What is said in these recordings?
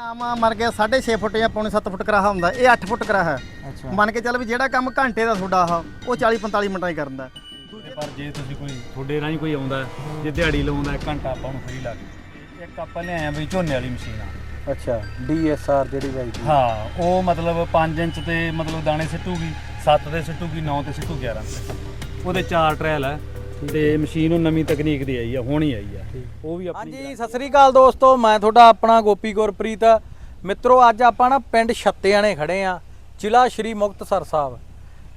ਆਮ ਮਰ ਗਿਆ 6.5 ਫੁੱਟ ਜਾਂ ਪੌਣੇ 7 ਫੁੱਟ ਕਰਾਹਾ ਹੁੰਦਾ ਇਹ 8 ਫੁੱਟ ਕਰਾਹਾ। ਹੈ ਅੱਛਾ। ਮੰਨ ਕੇ ਚੱਲ ਵੀ ਜਿਹੜਾ ਕੰਮ ਘੰਟੇ ਦਾ ਤੁਹਾਡਾ ਆ ਉਹ 40 45 ਮਿੰਟਾਂ ਹੀ ਕਰਦਾ ਤੇ ਪਰ ਜੇ ਤੁਸੀਂ ਕੋਈ ਤੁਹਾਡੇ ਰਾਹੀਂ ਕੋਈ ਆਉਂਦਾ ਜੇ ਦਿਹਾੜੀ ਲਾਉਂਦਾ ਇੱਕ ਘੰਟਾ ਆਪਾਂ ਨੂੰ ਫ੍ਰੀ ਲੱਗ ਇੱਕ ਆਪਾਂ ਲਿਆਏ ਆ ਵੀ ਝੋਨੇ ਵਾਲੀ ਮਸ਼ੀਨ ਆ। ਅੱਛਾ ਡੀਐਸਆਰ ਜਿਹੜੀ ਦੀ। ਹਾਂ ਉਹ ਮਤਲਬ 5 ਇੰਚ ਤੇ ਮਤਲਬ ਦਾਣੇ ਸਿੱਟੂਗੀ 7 ਤੇ ਸਿੱਟੂਗੀ 9 ਤੇ ਸਿੱਟੂ 11 ਤੇ। ਉਹਦੇ ਚਾਰ ਟ੍ਰਾਇਲ ਹੈ ਤੇ ਮਸ਼ੀਨ ਉਹ ਨਵੀਂ ਤਕਨੀਕ ਦੀ ਆਈ ਆ ਹੁਣ ਹੀ ਆਈ ਆ। ਉਹ ਵੀ ਆਪਣੀ ਹਾਂਜੀ ਸਤਿ ਸ੍ਰੀ ਅਕਾਲ ਦੋਸਤੋ ਮੈਂ ਤੁਹਾਡਾ ਆਪਣਾ ਗੋਪੀ ਗੁਰਪ੍ਰੀਤ। ਮਿੱਤਰੋ ਅੱਜ ਆਪਾਂ ਨਾ ਪਿੰਡ ਛੱਤਿਆਣੇ ਖੜੇ ਆ ਜ਼ਿਲ੍ਹਾ ਸ਼੍ਰੀ ਮੁਕਤਸਰ ਸਾਹਿਬ।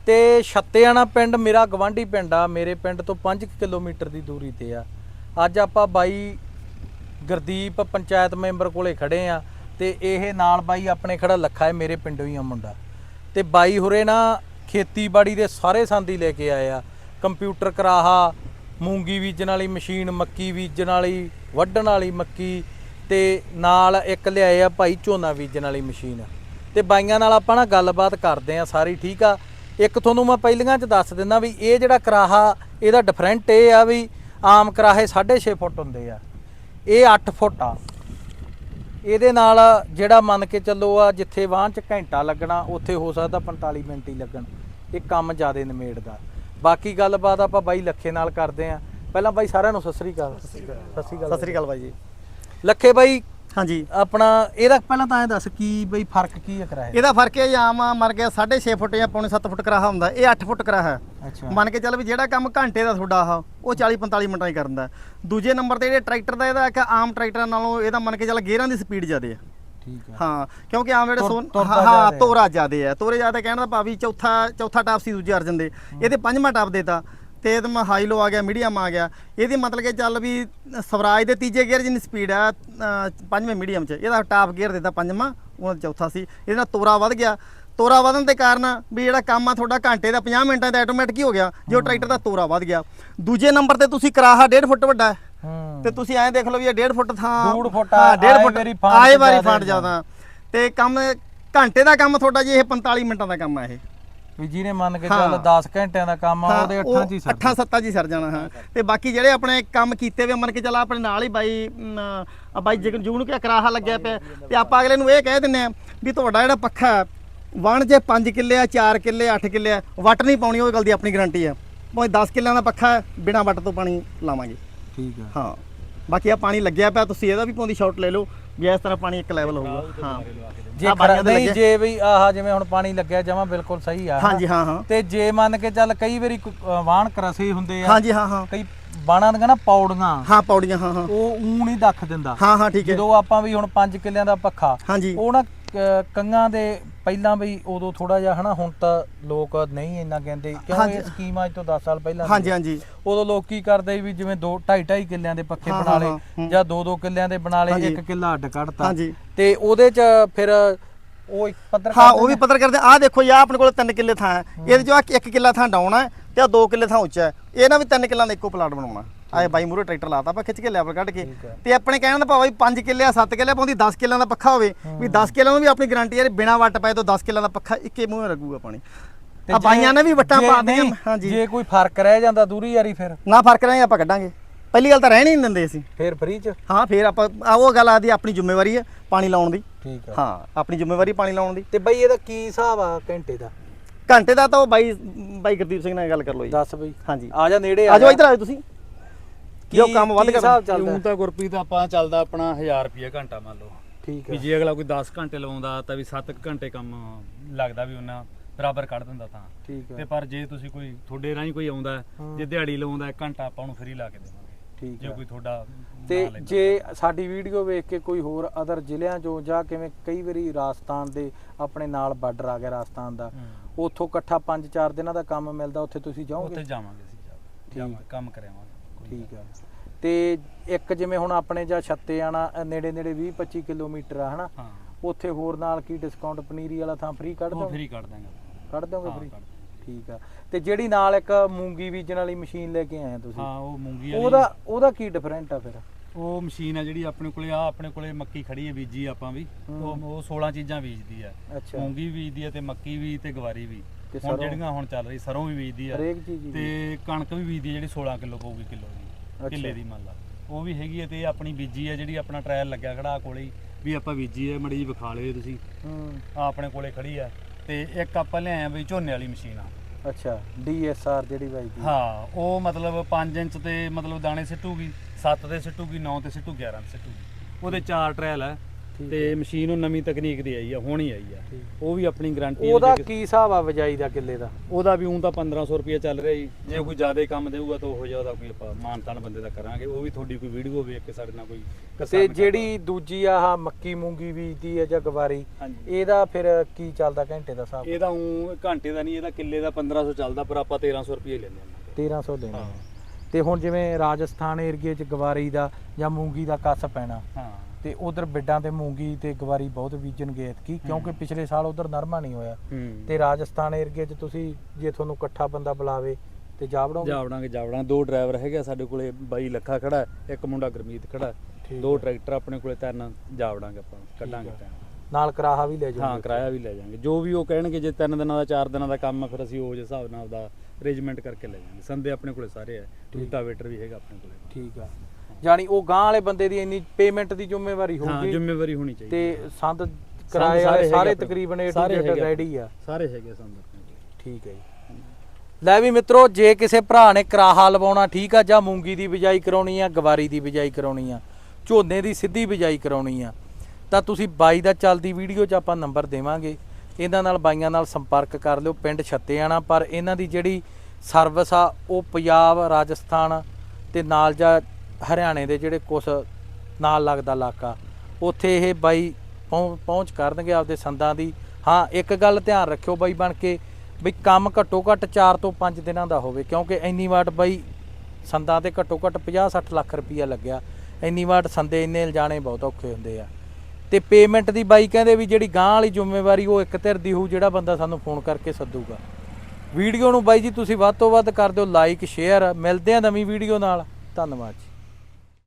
ਤੇ ਛੱਤਿਆਣਾ ਪਿੰਡ ਮੇਰਾ ਗਵਾਂਢੀ ਪਿੰਡ ਆ ਮੇਰੇ ਪਿੰਡ ਤੋਂ 5 ਕਿਲੋਮੀਟਰ ਦੀ ਦੂਰੀ ਤੇ ਆ। ਅੱਜ ਆਪਾਂ ਬਾਈ ਗੁਰਦੀਪ ਪੰਚਾਇਤ ਮੈਂਬਰ ਕੋਲੇ ਖੜੇ ਆ ਤੇ ਇਹ ਨਾਲ ਬਾਈ ਆਪਣੇ ਖੜਾ ਲੱਖਾ ਹੈ ਮੇਰੇ ਪਿੰਡੋਂ ਹੀ ਆ ਮੁੰਡਾ। ਤੇ ਬਾਈ ਹੁਰੇ ਨਾ ਖੇਤੀਬਾੜੀ ਦੇ ਸਾਰੇ ਸੰਦੀ ਲੈ ਕੇ ਆਏ ਆ। ਕੰਪਿਊਟਰ ਕਰਾਹਾ, ਮੂੰਗੀ ਬੀਜਣ ਵਾਲੀ ਮਸ਼ੀਨ ਮੱਕੀ ਬੀਜਣ ਵਾਲੀ ਵੱਢਣ ਵਾਲੀ ਮੱਕੀ ਤੇ ਨਾਲ ਇੱਕ ਲਿਆਏ ਆ ਭਾਈ ਝੋਨਾ ਬੀਜਣ ਵਾਲੀ ਮਸ਼ੀਨ। ਤੇ ਬਾਈਆਂ ਨਾਲ ਆਪਾਂ ਨਾ ਗੱਲਬਾਤ ਕਰਦੇ ਆ ਸਾਰੀ, ਠੀਕ ਆ? ਇੱਕ ਤੁਹਾਨੂੰ ਮੈਂ ਪਹਿਲੀਆਂ ਚ ਦੱਸ ਦਿੰਦਾ ਵੀ ਇਹ ਜਿਹੜਾ ਕਰਾਹਾ, ਇਹਦਾ ਡਿਫਰੈਂਟ ਇਹ ਆ ਵੀ ਆਮ ਕਰਾਹੇ 6.5 ਫੁੱਟ ਹੁੰਦੇ ਆ। ਇਹ 8 ਫੁੱਟ ਆ। ਇਹਦੇ ਨਾਲ ਜਿਹੜਾ ਮੰਨ ਕੇ ਚੱਲੋ ਆ, ਜਿੱਥੇ ਵਾਹਨ ਚ ਘੰਟਾ ਲੱਗਣਾ, ਉੱਥੇ ਹੋ ਸਕਦਾ 45 ਮਿੰਟ ਹੀ ਲੱਗਣ। ਇਹ ਕੰਮ ਜ਼ਿਆਦੇ ਨਿਮੇੜਦਾ। ਬਾਕੀ ਗੱਲਬਾਤ ਆਪਾਂ ਬਾਈ ਲੱਖੇ ਨਾਲ ਕਰਦੇ ਆ। ਪਹਿਲਾਂ ਬਾਈ ਸਾਰਿਆਂ ਨੂੰ ਸਤਿ ਸ੍ਰੀ ਅਕਾਲ। ਸਤਿ ਸ੍ਰੀ ਅਕਾਲ। ਸਤਿ ਸ੍ਰੀ ਅਕਾਲ ਬਾਈ। ਜੀ। ਲੱਖੇ ਬਾਈ ਹਾਂਜੀ। ਆਪਣਾ ਇਹਦਾ ਪਹਿਲਾਂ ਤਾਂ ਐ ਦੱਸ ਕੀ ਬਈ ਫ਼ਰਕ ਕੀ ਹੈ ਕਰਾਇਆ? ਇਹਦਾ ਫ਼ਰਕ ਇਹ ਆਮ ਮਰ ਗਿਆ 6.5 ਫੁੱਟ ਜਾਂ ਪੌਣੇ 7 ਫੁੱਟ ਕਰਾਹਾ ਹੁੰਦਾ। ਇਹ 8 ਫੁੱਟ ਕਰਾਹਾ। ਹੈ ਅੱਛਾ। ਮੰਨ ਕੇ ਚੱਲ ਵੀ ਜਿਹੜਾ ਕੰਮ ਘੰਟੇ ਦਾ ਤੁਹਾਡਾ ਆ ਉਹ 40 45 ਮਿੰਟਾਂ ਹੀ ਕਰਦਾ ਦੂਜੇ ਨੰਬਰ ਤੇ ਜਿਹੜੇ ਟਰੈਕਟਰ ਦਾ ਇਹਦਾ ਇੱਕ ਆਮ ਟਰੈਕਟਰਾਂ ਨਾਲੋਂ ਇਹਦਾ ਮੰਨ ਕੇ ਚੱਲ ਗੇਅਰਾਂ ਦੀ ਸਪੀਡ ਜ਼ਿਆਦੇ ਆ। ਠੀਕ ਹੈ ਹਾਂ ਕਿਉਂਕਿ ਆਮ ਜਿਹੜੇ ਸੋਨ ਹਾਂ। ਤੋਰਾ ਜ਼ਿਆਦੇ ਆ। ਤੋਰੇ ਜ਼ਿਆਦੇ ਕਹਿਣ ਦਾ ਭਾਵੀ ਚੌਥਾ ਚੌਥਾ ਟਾਪ ਸੀ ਦੂਜੇ ਅਰਜਨ ਦੇ। ਇਹਦੇ ਪੰਜਵਾਂ ਟਾਪ ਦੇਤਾ ਤੇ। ਇਹਦੇ ਮੈਂ ਹਾਈ ਲੋ ਆ ਗਿਆ ਮੀਡੀਅਮ ਆ ਗਿਆ। ਇਹਦੀ ਮਤਲਬ ਕਿ ਚੱਲ ਵੀ ਸਵਰਾਜ ਦੇ ਤੀਜੇ ਗੇਅਰ ਜਿੰਨੀ ਸਪੀਡ ਆ ਪੰਜਵੇਂ ਮੀਡੀਅਮ ਚ। ਇਹਦਾ ਟਾਪ ਗੇਅਰ ਦੇਤਾ ਪੰਜਵਾਂ ਉਹਨਾਂ ਦਾ ਚੌਥਾ ਸੀ। ਇਹਦੇ ਨਾਲ ਤੋਰਾ ਵੱਧ ਗਿਆ। ਤੋਰਾ ਵਧਣ ਦੇ ਕਾਰਨ ਵੀ ਜਿਹੜਾ ਕੰਮ ਆ ਤੁਹਾਡਾ ਘੰਟੇ ਦਾ 50 ਮਿੰਟਾਂ ਦਾ ਆਟੋਮੈਟਿਕ ਹੀ ਹੋ ਗਿਆ। ਜੋ ਟਰੈਕਟਰ ਦਾ ਤੋਰਾ ਵੱਧ ਗਿਆ। ਦੂਜੇ ਨੰਬਰ ਤੇ ਤੁਸੀਂ ਕਰਾਹਾ 1.5 ਫੁੱਟ ਵੱਡਾ ਹੂੰ। ਤੇ ਤੁਸੀਂ ਐਂ ਦੇਖ ਲਓ ਵੀ ਇਹ 1.5 ਫੁੱਟ ਥਾਂ ਡੂਢ ਫੁੱਟ ਹਾਂ, ਆ- ਡੇਢ ਆਏ ਫੁੱਟ ਵਾਰੀ ਫੰਡ ਆਏ ਵਾਰੀ ਫੰਡ ਜ਼ਿਆਦਾ। ਤੇ ਕੰਮ ਘੰਟੇ ਦਾ ਕੰਮ ਤੁਹਾਡਾ ਜੀ ਇਹ 45 ਮਿੰਟਾਂ ਦਾ ਕੰਮ ਆ ਇਹ। ਵੀ ਜਿਹਨੇ ਮੰਨ ਕੇ ਹਾਂ। ਚੱਲ 10 ਘੰਟਿਆਂ ਦਾ ਕੰਮ ਆ ਉਹਦੇ 8 ਚ ਹੀ ਸਰ ਅੱਠਾਂ ਸੱਤਾਂ ਚ ਹੀ ਸਰ ਜਾਣਾ ਹਾਂ। ਤੇ ਬਾਕੀ ਜਿਹੜੇ ਆਪਣੇ ਕੰਮ ਕੀਤੇ ਵੇ ਮੰਨ ਕੇ ਚੱਲ ਆਪਣੇ ਨਾਲ ਹੀ ਬਾਈ ਬਾਈ ਜਿਗਨ ਜੂ ਨੂੰ ਕਿਆ ਕਰਾਹਾ ਲੱਗਿਆ ਪਿਆ। ਤੇ ਆਪਾਂ ਅਗਲੇ ਨੂੰ ਇਹ ਕਹਿ ਦਿੰਨੇ ਆ ਵੀ ਤੁਹਾਡਾ ਜਿਹੜਾ ਪੱਖਾ ਹੈ, ਵਣ ਜੇ 5 ਕਿੱਲੇ ਆ 4 ਕਿੱਲੇ 8 ਕਿੱਲੇ ਆ ਵੱਟ ਨਹੀਂ ਪਾਉਣੀ ਉਹ ਗੱਲ ਦੀ ਆਪਣੀ ਗਾਰੰਟੀ ਆ। ਭਾਵੇਂ 10 ਕਿੱਲਿਆਂ ਦਾ ਪੱਖਾ ਹੈ, ਬਿਨਾਂ ਵੱਟ ਤੋਂ ਪਾਣੀ ਲਾਵਾਂਗੇ। ਠੀਕ ਹੈ ਹਾਂ। ਬਾਕੀ ਆ ਪਾਣੀ ਲੱਗਿਆ ਪਿਆ ਤੁਸੀਂ ਇਹਦਾ ਵੀ ਪਾਉਂਦੀ ਸ਼ਾਟ ਲੈ ਲਓ ਵੀ ਇਸ ਤਰ੍ਹਾਂ ਪਾਣੀ ਇੱਕ ਲੈਵਲ ਹੋਊਗਾ। ਹਾਂ। ਜੇ ਆਹ ਦੇ ਨਹੀਂ ਲੱਗੇ। ਜੇ ਵੀ ਆਹ ਜਿਵੇਂ ਹੁਣ ਪਾਣੀ ਲੱਗਿਆ ਜਮਾ ਬਿਲਕੁਲ ਸਹੀ ਆ। ਹਾਂਜੀ ਹਾਂ ਹਾਂ। ਤੇ ਜੇ ਮੰਨ ਕੇ ਚੱਲ ਕਈ ਵਾਰੀ ਕੋਈ, ਅ, ਵਾਹਣ ਕਰਸੇ ਹੁੰਦੇ ਆ ਹਾਂਜੀ ਹਾਂ ਹਾਂ। ਕਈ ਬਾਣਾਂ ਦੀਆਂ ਨਾ ਪੌੜੀਆਂ। ਹਾਂ ਪੌੜੀਆਂ ਹਾਂ ਹਾਂ। ਉਹ ਊਂ ਨਹੀਂ ਦੱਖ ਦਿੰਦਾ। ਹਾਂ ਹਾਂ ਠੀਕ ਹੈ। ਜਦੋਂ ਆਪਾਂ ਵੀ ਹੁਣ 5 ਕਿੱਲਿਆਂ ਦਾ ਪੱਖਾ ਹਾਂਜੀ। ਉਹ ਨਾ ਕ- ਕੰਗਾਂ ਦੇ ਪਹਿਲਾਂ ਵੀ ਉਦੋਂ ਥੋੜਾ ਜਿਹਾ ਹਨਾ ਹੁਣ ਤਾਂ ਲੋਕ ਨਹੀਂ ਇੰਨਾ ਕਹਿੰਦੇ। ਕਿਉਂ ਹਾਂਜੀ। ਇਹ ਸਕੀਮ ਅੱਜ ਤੋਂ 10 ਸਾਲ ਪਹਿਲਾਂ ਹਾਂਜੀ। ਹਾਂਜੀ। ਉਦੋਂ ਲੋਕ ਕੀ ਕਰਦੇ ਵੀ ਜਿਵੇਂ 2 2.5 2.5 ਕਿੱਲਿਆਂ ਦੇ ਪੱਖੇ ਬਣਾ ਲਏ ਜਾਂ 2 2 ਕਿੱਲਿਆਂ ਦੇ ਬਣਾ ਲਏ। ਇੱਕ ਕਿੱਲਾ ਅੱਡ ਕੱਢਤਾ। ਹਾਂਜੀ। ਤੇ ਉਹਦੇ ਚ ਫਿਰ ਉਹ ਇੱਕ ਪੱਧਰ ਹਾਂ ਉਹ ਵੀ ਪੱਧਰ ਕਰਦੇ। ਆਹ ਦੇਖੋ ਯਾ ਆਪਣੇ ਕੋਲ 3 ਕਿੱਲੇ ਥਾਂ ਹੈ। ਇਹਦੇ ਚੋਂ ਇੱਕ ਕਿੱਲਾ ਥਾਂ ਡਾਉਣ ਤੇ ਆ 2 ਕਿੱਲੇ ਥਾਂ ਉੱਚਾ ਹੈ। ਇਹ ਨਾ ਵੀ 3 ਕਿੱਲਾਂ ਦਾ ਇੱਕੋ ਪਲਾਟ ਬਣਾਉਣਾ। ਆਏ ਬਾਈ ਮੂਰੇ ਟਰੈਕਟਰ ਲਾਤਾ ਆਪਾਂ ਖਿੱਚ ਕੇ ਲੈਵਲ ਕੱਢ ਕੇ। ਹੈ। ਤੇ ਆਪਣੇ ਕਹਿਣ ਦਾ ਭਾਵੇਂ 5 ਕਿੱਲੇ ਆ 7 ਕਿੱਲੇ ਪਾਉਂਦੀ 10 ਕਿੱਲਿਆਂ ਦਾ ਪੱਖਾ ਹੋਵੇ। ਵੀ 10 ਕਿੱਲਿਆਂ ਨੂੰ ਵੀ ਆਪਣੀ ਗਾਰੰਟੀ ਹੈ ਬਿਨਾ ਵੱਟ ਪਏ ਤੋਂ 10 ਕਿੱਲਿਆਂ ਦਾ ਪੱਖਾ ਇੱਕੇ ਮੂੰਹ ਲੱਗੂਗਾ ਪਾਣੀ। ਆ ਬਾਈਆਂ ਨੇ ਵੀ ਵੱਟਾਂ ਪਾ ਨਹੀਂ, ਹਾਂਜੀ। ਜੇ ਕੋਈ ਫ਼ਰਕ ਰਹਿ ਜਾਂਦਾ ਦੂਰੀ ਯਾਰੀ ਫਿਰ? ਨਾ ਫ਼ਰਕ ਰਹੇ ਆਪਾਂ ਕੱਢਾਂਗੇ। ਪਹਿਲੀ ਗੱਲ ਤਾਂ ਰਹਿਣ ਹੀ ਨਹੀਂ ਦਿੰਦੇ ਅਸੀਂ। ਫਿਰ ਫ੍ਰੀ ਚ? ਹਾਂ ਫੇਰ ਆਪਾਂ ਆ ਉਹ ਗੱਲ ਆਦੀ ਆਪਣੀ ਜ਼ਿੰਮੇਵਾਰੀ ਹੈ ਪਾਣੀ ਲਾਉਣ ਦੀ। ਠੀਕ ਆ ਹਾਂ ਆਪਣੀ ਜ਼ਿੰਮੇਵਾਰੀ ਪਾਣੀ ਲਾਉਣ ਦੀ। ਤੇ ਬਈ ਇਹਦਾ ਕੀ ਹਿਸਾਬ ਆ ਘੰਟੇ ਦਾ? ਘੰਟੇ ਦਾ ਤਾਂ ਉਹ ਬਾਈ ਬਾਈ ਗੁਰਦੀਪ ਸਿੰਘ ਨਾਲ ਗੱਲ ਕਰ ਲਓ ਜੀ। ਦੱਸ ਬਈ। ਹਾਂਜੀ। ਆ ਜਾ ਨੇੜੇ ਆਜੋ ਜਾ। ਇੱਧਰ ਆਜੋ ਤੁਸੀਂ। ਜੋ ਕੰਮ ਵੱਧ ਕੀ ਕਰਨਾ ਹਿਸਾਬ ਚੱਲਦਾ? ਹੁਣ ਤਾਂ ਗੁਰਪ੍ਰੀਤ ਆਪਾਂ ਚੱਲਦਾ ਆਪਣਾ 1000 ਰੁਪਏ ਘੰਟਾ ਮੰਨ ਲਓ। ਠੀਕ ਵੀ ਆ ਜੇ ਅਗਲਾ ਕੋਈ 10 ਘੰਟੇ ਲਵਾਉਂਦਾ ਤਾਂ ਵੀ 7 ਘੰਟੇ ਕੰਮ ਲੱਗਦਾ ਵੀ ਉਹਨਾਂ ਬਰਾਬਰ ਕੱਢ ਦਿੰਦਾ ਤਾਂ। ਠੀਕ ਤੇ ਪਰ ਜੇ ਤੁਸੀਂ ਕੋਈ ਤੁਹਾਡੇ ਰਾਹੀਂ ਕੋਈ ਆਉਂਦਾ ਹਾਂ। ਜੇ ਦਿਹਾੜੀ ਲਾਉਂਦਾ ਇੱਕ ਘੰਟਾ ਆਪਾਂ ਨੂੰ ਫ੍ਰੀ ਲਾ ਕੇ ਦੇਵਾਂਗੇ। ਠੀਕ ਜੇ ਕੋਈ ਤੁਹਾਡਾ ਤੇ ਨਾਲ ਲੈਂਦਾ। ਜੇ ਸਾਡੀ ਵੀਡੀਓ ਵੇਖ ਕੇ ਕੋਈ ਹੋਰ ਅਦਰ ਜ਼ਿਲ੍ਹਿਆਂ ਚੋਂ ਜਾਂ ਕਿਵੇਂ ਕਈ ਵਾਰੀ ਰਾਜਸਥਾਨ ਦੇ ਆਪਣੇ ਨਾਲ ਬਾਰਡਰ ਆ ਗਿਆ ਰਾਜਸਥਾਨ ਦਾ ਹੂੰ। ਉੱਥੋਂ ਇਕੱਠਾ 5-4 ਦਿਨਾਂ ਦਾ ਕੰਮ ਮਿਲਦਾ ਉੱਥੇ ਤੁਸੀਂ ਜਾਓਗੇ? ਉੱਥੇ ਜਾਵਾਂਗੇ ਅਸੀਂ ਜਾ- ਠੀਕ। ਜਾਵਾਂਗੇ ਕੰਮ ਕਰਾਵਾਂਗੇ ਠੀਕ ਆ। ਤੇ ਇੱਕ ਜਿਵੇਂ ਹੁਣ ਆਪਣੇ ਜਾਂ ਛੱਤੇ ਆਣਾ ਨੇੜੇ ਨੇੜੇ 20-25 ਕਿਲੋਮੀਟਰ ਆ ਹਨਾ? ਹਾਂ। ਉੱਥੇ ਹੋਰ ਨਾਲ ਕੀ ਡਿਸਕਾਊਂਟ ਪਨੀਰੀ ਵਾਲਾ ਥਾਂ ਫ੍ਰੀ ਕੱਢ ਉਹ ਦੋ ਫ੍ਰੀ ਕੱਢ ਦਾਂਗੇ ਕੱਢ ਦੋਗੇ ਹਾਂ, ਫ੍ਰੀ ਕੱਢ ਠੀਕ ਆ। ਤੇ ਜਿਹੜੀ ਨਾਲ ਇੱਕ ਮੂੰਗੀ ਬੀਜਣ ਵਾਲੀ ਮਸ਼ੀਨ ਲੈ ਕੇ ਆਏ ਆ ਤੁਸੀਂ? ਹਾਂ ਉਹ ਮੂੰਗੀ ਵਾਲੀ। ਉਹਦਾ ਉਹਦਾ ਕੀ ਡਿਫਰੈਂਟ ਆ ਫਿਰ? ਉਹ ਮਸ਼ੀਨ ਆ ਜਿਹੜੀ ਆਪਣੇ ਕੋਲੇ ਆ ਆਪਣੇ ਕੋਲੇ ਮੱਕੀ ਖੜੀ ਹੈ ਬੀਜੀ ਆਪਾਂ ਵੀ। ਹੂੰ। ਉਹ ਉਹ 16 ਚੀਜ਼ਾਂ ਬੀਜਦੀ ਆ। ਅੱਛਾ। ਮੂੰਗੀ ਵੀ ਬੀਜਦੀ ਆ ਤੇ ਮੱਕੀ ਵੀ ਤੇ ਗਵਾਰੀ ਵੀ। ਤੇ ਹੁਣ ਸਰੋਂ? ਜਿਹੜੀਆਂ ਹੁਣ ਚੱਲ ਰਹੀ ਸਰੋਂ ਵੀ ਬੀਜਦੀ ਆ। ਹਰੇਕ ਚੀਜ਼ ਤੇ ਕਣਕ ਵੀ ਬੀਜਦੀ ਆ ਜਿਹੜੀ 16 ਕਿਲੋ ਪਊਗੀ ਕਿਲੋ ਦੀ। ਕਿੱਲੇ ਦੀ ਮੰਨ ਲਾ। ਉਹ ਵੀ ਹੈਗੀ ਹੈ ਤੇ ਇਹ ਆਪਣੀ ਬੀਜੀ ਆ ਜਿਹੜੀ ਆਪਣਾ ਟ੍ਰਾਇਲ ਲੱਗਿਆ ਖੜਾ ਕੋਲੇ ਹੀ ਵੀ ਆਪਾਂ ਬੀਜੀ ਹੈ ਮੜੀ ਵਿਖਾ ਲਿਓ ਤੁਸੀਂ। ਹੂੰ। ਆ ਆਪਣੇ ਕੋਲੇ ਖੜੀ ਆ। ਤੇ ਇੱਕ ਆਪਾਂ ਲਿਆਏ ਆ ਵੀ ਝੋਨੇ ਵਾਲੀ ਮਸ਼ੀਨ ਆ। ਅੱਛਾ ਡੀਐਸਆਰ ਜਿਹੜੀ ਬਾਈ ਦੀ। ਹਾਂ ਉਹ ਮਤਲਬ 5 ਇੰਚ ਤੇ ਮਤਲਬ ਦਾਣੇ ਸਿੱਟੂਗੀ 7 ਤੇ ਸਿੱਟੂਗੀ 9 ਤੇ ਸਿੱਟੂ 11 ਤੇ ਸਿੱਟੂਗੀ। ਉਹਦੇ ਚਾਰ ਟ੍ਰਾਇਲ ਹੈ ਤੇ ਮਸ਼ੀਨ ਉਹ ਨਵੀਂ ਤਕਨੀਕ ਦੀ ਆਈ ਆ ਹੁਣ ਹੀ ਆਈ ਆ। ਉਹ ਵੀ ਆਪਣੀ ਗਾਰੰਟੀ ਉਹਦਾ ਕੀ ਹਿਸਾਬ ਆ ਵਜਾਈ ਦਾ ਕਿੱਲੇ ਦਾ? ਉਹਦਾ ਵੀ ਉਂ ਤਾਂ 1500 ਰੁਪਏ ਚੱਲ ਰਿਹਾ ਜੀ। ਜੇ ਕੋਈ ਜ਼ਿਆਦਾ ਕੰਮ ਦੇਊਗਾ ਤਾਂ ਉਹ ਉਹਦਾ ਕੋਈ ਆਪਾਂ ਮਾਨਤਾਨ ਬੰਦੇ ਦਾ ਕਰਾਂਗੇ। ਉਹ ਵੀ ਤੁਹਾਡੀ ਕੋਈ ਵੀਡੀਓ ਵੇਖ ਕੇ ਸਾਡੇ ਨਾਲ ਕੋਈ ਤੇ ਜਿਹੜੀ ਦੂਜੀ ਆਹ ਮੱਕੀ ਮੂੰਗੀ ਬੀਜਦੀ ਹੈ ਜਾਂ ਗਵਾਰੀ ਇਹਦਾ ਫਿਰ ਕੀ ਚੱਲਦਾ ਘੰਟੇ ਦਾ ਹਿਸਾਬ? ਇਹਦਾ ਉਂ ਘੰਟੇ ਦਾ ਨਹੀਂ ਇਹਦਾ ਕਿੱਲੇ ਦਾ 1500 ਚੱਲਦਾ ਪਰ ਆਪਾਂ 1300 ਰੁਪਏ ਲੈਂਦੇ ਹਾਂ। 1300 ਦੇਣਾ। ਹਾਂ। ਤੇ ਹੁਣ ਜਿਵੇਂ ਰਾਜਸਥਾਨ ਏਰੀਏ 'ਚ ਗਵਾਰੀ ਦਾ ਜਾਂ ਮੂੰਗੀ ਦਾ ਕੱਸ ਪੈਣਾ। ਹਾਂ। ਤੇ ਉਧਰ ਬਿੱਡਾਂ ਤੇ ਮੂੰਗੀ ਤੇ ਗਵਾਰੀ ਬਹੁਤ ਬੀਜਣਗੇ ਐਤਕੀ ਕਿਉਂਕਿ ਪਿਛਲੇ ਸਾਲ ਉਧਰ ਨਰਮਾ ਨਹੀਂ ਹੋਇਆ। ਹੂੰ। ਤੇ ਰਾਜਸਥਾਨ ਏਰੀਏ 'ਚ ਤੁਸੀਂ ਜੇ ਤੁਹਾਨੂੰ ਇਕੱਠਾ ਬੰਦਾ ਬੁਲਾਵੇ ਤੇ ਜਾ ਵੜੋਗੇ? ਜਾਵੜਾਂਗੇ ਜਾਵੜਾਂਗੇ ਦੋ ਡਰਾਈਵਰ ਹੈਗੇ ਆ ਸਾਡੇ ਕੋਲੇ ਬਾਈ ਲੱਖਾ ਖੜਾ ਹੈ, ਇੱਕ ਮੁੰਡਾ ਗੁਰਮੀਤ ਖੜਾ ਹੈ, ਠੀਕ ਦੋ ਟਰੈਕਟਰ ਆਪਣੇ ਕੋਲੇ ਤਿੰਨ ਜਾਵੜਾਂਗੇ ਆਪਾਂ ਕੱਢਾਂਗੇ। ਟਾਈਮ ਨਾਲ ਕਰਾਹਾ ਵੀ ਲੈ ਜਾਓਗੇ ਹਾਂ ਕਿਰਾਇਆ ਵੀ ਲੈ ਜਾਾਂਗੇ ਜੋ ਵੀ ਉਹ ਕਹਿਣਗੇ ਜੇ ਤਿੰਨ ਦਿਨਾਂ ਦਾ ਚਾਰ ਦਿਨਾਂ ਦਾ ਕੰਮ ਆ ਫਿਰ ਅਸੀਂ ਉਹ ਜਿਹੇ ਹਿਸਾਬ ਨਾਲ ਦਾ ਅਰੇਂਜਮੈਂਟ ਕਰਕੇ ਲੈ ਜਾਾਂਗੇ ਸੰਦੇ ਆਪਣੇ ਕੋਲੇ ਸਾਰੇ ਆ ਰੂਟਾਵੇਟਰ ਵੀ ਹੈਗਾ ਆਪਣੇ ਕੋਲੇ। ਠੀਕ ਆ। ਜਾਨੀ ਉਹ ਗਾਂ ਵਾਲੇ ਬੰਦੇ ਦੀ ਇੰਨੀ ਪੇਮੈਂਟ ਦੀ ਜ਼ਿੰਮੇਵਾਰੀ ਹਾਂ ਹੋਊਗੀ। ਜ਼ਿੰਮੇਵਾਰੀ ਹੋਣੀ ਚਾਹੀਦੀ ਤੇ ਸੰਦ ਕਿਰਾਏ ਸਾਰੇ ਵਾਲੇ ਹੈਗੇ ਸਾਰੇ ਆਪਣੇ- ਤਕਰੀਬਨ A to ਸਾਰੇ Z ਹੈਗੇ ਰੈਡੀ ਆ। ਸਾਰੇ ਹੈਗੇ ਸੰਦ ਆਪਣੇ ਕੋਲੇ। ਠੀਕ ਹੈ ਜੀ। ਲੈ ਵੀ ਮਿੱਤਰੋ ਜੇ ਕਿਸੇ ਭਰਾ ਨੇ ਕਰਾਹਾ ਲਵਾਉਣਾ ਠੀਕ ਆ ਜਾਂ ਮੂੰਗੀ ਦੀ ਬਿਜਾਈ ਕਰਾਉਣੀ ਆ ਗਵਾਰੀ ਦੀ ਬਿਜਾਈ ਕਰਾਉਣੀ ਆ ਝੋਨੇ ਦੀ ਸਿੱਧੀ ਬਿਜਾਈ ਕਰਾਉਣੀ ਆ ਤਾਂ ਤੁਸੀਂ ਬਾਈ ਦਾ ਚੱਲਦੀ ਵੀਡੀਓ 'ਚ ਆਪਾਂ ਨੰਬਰ ਦੇਵਾਂਗੇ। ਇਹਨਾਂ ਨਾਲ ਬਾਈਆਂ ਨਾਲ ਸੰਪਰਕ ਕਰ ਲਿਓ ਪਿੰਡ ਛੱਤਿਆਣਾ ਪਰ ਇਹਨਾਂ ਦੀ ਜਿਹੜੀ ਸਰਵਿਸ ਆ ਉਹ ਪੰਜਾਬ ਰਾਜਸਥਾਨ ਤੇ ਨਾਲ ਜਾਂ ਹਰਿਆਣੇ ਦੇ ਜਿਹੜੇ ਕੁਛ ਨਾਲ ਲੱਗਦਾ ਇਲਾਕਾ, ਉੱਥੇ ਇਹ ਬਾਈ ਪਹੁੰ- ਪਹੁੰਚ ਕਰਨਗੇ ਆਪਦੇ ਸੰਦਾਂ ਦੀ। ਹਾਂ, ਇੱਕ ਗੱਲ ਧਿਆਨ ਰੱਖਿਓ ਬਾਈ ਬਣ ਕੇ, ਵੀ ਕੰਮ ਘੱਟੋ ਘੱਟ 4 ਤੋਂ 5 ਦਿਨਾਂ ਦਾ ਹੋਵੇ, ਕਿਉਂਕਿ ਇੰਨੀ ਵਾਟ ਬਾਈ ਸੰਦਾਂ ਤੇ ਘੱਟੋ ਘੱਟ 50 60 ਲੱਖ ਰੁਪਈਆ ਲੱਗਿਆ। ਇੰਨੀ ਵਾਟ ਸੰਦੇ ਇੰਨੇ ਲਿਜਾਣੇ ਬਹੁਤ ਔਖੇ ਹੁੰਦੇ ਆ। ਤੇ ਪੇਮੈਂਟ ਦੀ ਬਾਈ ਕਹਿੰਦੇ ਵੀ ਜਿਹੜੀ ਗਾਂ ਵਾਲੀ ਜ਼ਿੰਮੇਵਾਰੀ, ਉਹ ਇੱਕ ਧਿਰ ਦੀ ਹੋਊ, ਜਿਹੜਾ ਬੰਦਾ ਸਾਨੂੰ ਫੋਨ ਕਰਕੇ ਸੱਦੂਗਾ। ਵੀਡੀਓ ਨੂੰ ਬਾਈ ਜੀ ਤੁਸੀਂ ਵੱਧ ਤੋਂ ਵੱਧ ਕਰ ਦਿਓ ਲਾਈਕ ਸ਼ੇਅਰ ਮਿਲਦੇ ਆ ਨਵੀਂ ਵੀਡੀਓ ਨਾਲ। ਧੰਨਵਾਦ ਜੀ।